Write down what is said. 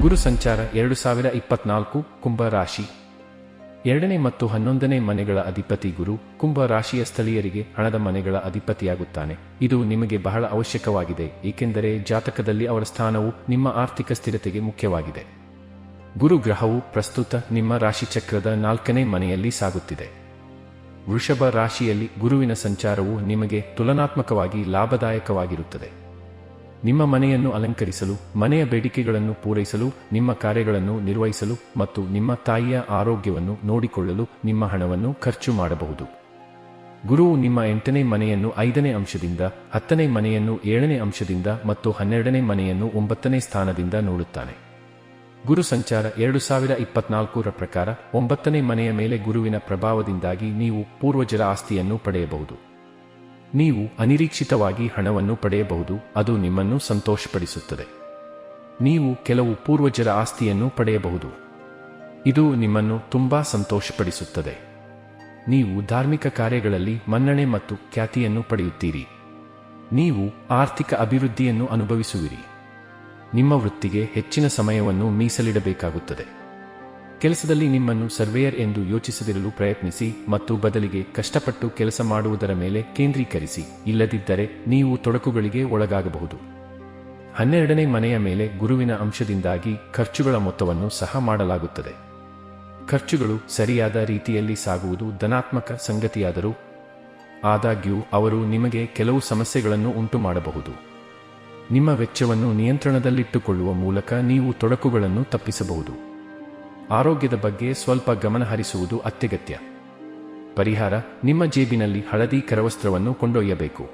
ಗುರು ಸಂಚಾರ ಎರಡು ಸಾವಿರ ಇಪ್ಪತ್ನಾಲ್ಕು ಕುಂಭ ರಾಶಿ. ಎರಡನೇ ಮತ್ತು ಹನ್ನೊಂದನೇ ಮನೆಗಳ ಅಧಿಪತಿ ಗುರು ಕುಂಭ ರಾಶಿಯ ಸ್ಥಳೀಯರಿಗೆ ಹಣದ ಮನೆಗಳ ಅಧಿಪತಿಯಾಗುತ್ತಾನೆ. ಇದು ನಿಮಗೆ ಬಹಳ ಅವಶ್ಯಕವಾಗಿದೆ, ಏಕೆಂದರೆ ಜಾತಕದಲ್ಲಿ ಅವರ ಸ್ಥಾನವು ನಿಮ್ಮ ಆರ್ಥಿಕ ಸ್ಥಿರತೆಗೆ ಮುಖ್ಯವಾಗಿದೆ. ಗುರು ಗ್ರಹವು ಪ್ರಸ್ತುತ ನಿಮ್ಮ ರಾಶಿಚಕ್ರದ ನಾಲ್ಕನೇ ಮನೆಯಲ್ಲಿ ಸಾಗುತ್ತಿದೆ. ವೃಷಭ ರಾಶಿಯಲ್ಲಿ ಗುರುವಿನ ಸಂಚಾರವು ನಿಮಗೆ ತುಲನಾತ್ಮಕವಾಗಿ ಲಾಭದಾಯಕವಾಗಿರುತ್ತದೆ. ನಿಮ್ಮ ಮನೆಯನ್ನು ಅಲಂಕರಿಸಲು, ಮನೆಯ ಬೇಡಿಕೆಗಳನ್ನು ಪೂರೈಸಲು, ನಿಮ್ಮ ಕಾರ್ಯಗಳನ್ನು ನಿರ್ವಹಿಸಲು ಮತ್ತು ನಿಮ್ಮ ತಾಯಿಯ ಆರೋಗ್ಯವನ್ನು ನೋಡಿಕೊಳ್ಳಲು ನಿಮ್ಮ ಹಣವನ್ನು ಖರ್ಚು ಮಾಡಬಹುದು. ಗುರುವು ನಿಮ್ಮ ಎಂಟನೇ ಮನೆಯನ್ನು ಐದನೇ ಅಂಶದಿಂದ, ಹತ್ತನೇ ಮನೆಯನ್ನು ಏಳನೇ ಅಂಶದಿಂದ ಮತ್ತು ಹನ್ನೆರಡನೇ ಮನೆಯನ್ನು ಒಂಬತ್ತನೇ ಸ್ಥಾನದಿಂದ ನೋಡುತ್ತಾನೆ. ಗುರು ಸಂಚಾರ ಎರಡು ಸಾವಿರ ಇಪ್ಪತ್ನಾಲ್ಕರ ಪ್ರಕಾರ, ಒಂಬತ್ತನೇ ಮನೆಯ ಮೇಲೆ ಗುರುವಿನ ಪ್ರಭಾವದಿಂದಾಗಿ ನೀವು ಪೂರ್ವಜರ ಆಸ್ತಿಯನ್ನು ಪಡೆಯಬಹುದು. ನೀವು ಅನಿರೀಕ್ಷಿತವಾಗಿ ಹಣವನ್ನು ಪಡೆಯಬಹುದು, ಅದು ನಿಮ್ಮನ್ನು ಸಂತೋಷಪಡಿಸುತ್ತದೆ. ನೀವು ಕೆಲವು ಪೂರ್ವಜರ ಆಸ್ತಿಯನ್ನು ಪಡೆಯಬಹುದು. ಇದು ನಿಮ್ಮನ್ನು ತುಂಬಾ ಸಂತೋಷಪಡಿಸುತ್ತದೆ. ನೀವು ಧಾರ್ಮಿಕ ಕಾರ್ಯಗಳಲ್ಲಿ ಮನ್ನಣೆ ಮತ್ತು ಖ್ಯಾತಿಯನ್ನು ಪಡೆಯುತ್ತೀರಿ. ನೀವು ಆರ್ಥಿಕ ಅಭಿವೃದ್ಧಿಯನ್ನು ಅನುಭವಿಸುವಿರಿ. ನಿಮ್ಮ ವೃತ್ತಿಗೆ ಹೆಚ್ಚಿನ ಸಮಯವನ್ನು ಮೀಸಲಿಡಬೇಕಾಗುತ್ತದೆ. ಕೆಲಸದಲ್ಲಿ ನಿಮ್ಮನ್ನು ಸರ್ವೇಯರ್ ಎಂದು ಯೋಚಿಸದಿರಲು ಪ್ರಯತ್ನಿಸಿ ಮತ್ತು ಬದಲಿಗೆ ಕಷ್ಟಪಟ್ಟು ಕೆಲಸ ಮಾಡುವುದರ ಮೇಲೆ ಕೇಂದ್ರೀಕರಿಸಿ. ಇಲ್ಲದಿದ್ದರೆ ನೀವು ತೊಡಕುಗಳಿಗೆ ಒಳಗಾಗಬಹುದು. ಹನ್ನೆರಡನೇ ಮನೆಯ ಮೇಲೆ ಗುರುವಿನ ಅಂಶದಿಂದಾಗಿ ಖರ್ಚುಗಳ ಮೊತ್ತವನ್ನು ಸಹ ಮಾಡಲಾಗುತ್ತದೆ. ಖರ್ಚುಗಳು ಸರಿಯಾದ ರೀತಿಯಲ್ಲಿ ಸಾಗುವುದು ಧನಾತ್ಮಕ ಸಂಗತಿಯಾದರೂ ಆದಾಗ್ಯೂ ಅವರು ನಿಮಗೆ ಕೆಲವು ಸಮಸ್ಯೆಗಳನ್ನು ಉಂಟು ಮಾಡಬಹುದು ನಿಮ್ಮ ವೆಚ್ಚವನ್ನು ನಿಯಂತ್ರಣದಲ್ಲಿಟ್ಟುಕೊಳ್ಳುವ ಮೂಲಕ ನೀವು ತೊಡಕುಗಳನ್ನು ತಪ್ಪಿಸಬಹುದು. ಆರೋಗ್ಯದ ಬಗ್ಗೆ ಸ್ವಲ್ಪ ಗಮನ ಹರಿಸುವುದು ಅತ್ಯಗತ್ಯ. ಪರಿಹಾರ ನಿಮ್ಮ ಜೇಬಿನಲ್ಲಿ ಹಳದಿ ಕರವಸ್ತ್ರವನ್ನು ಕೊಂಡೊಯ್ಯಬೇಕು.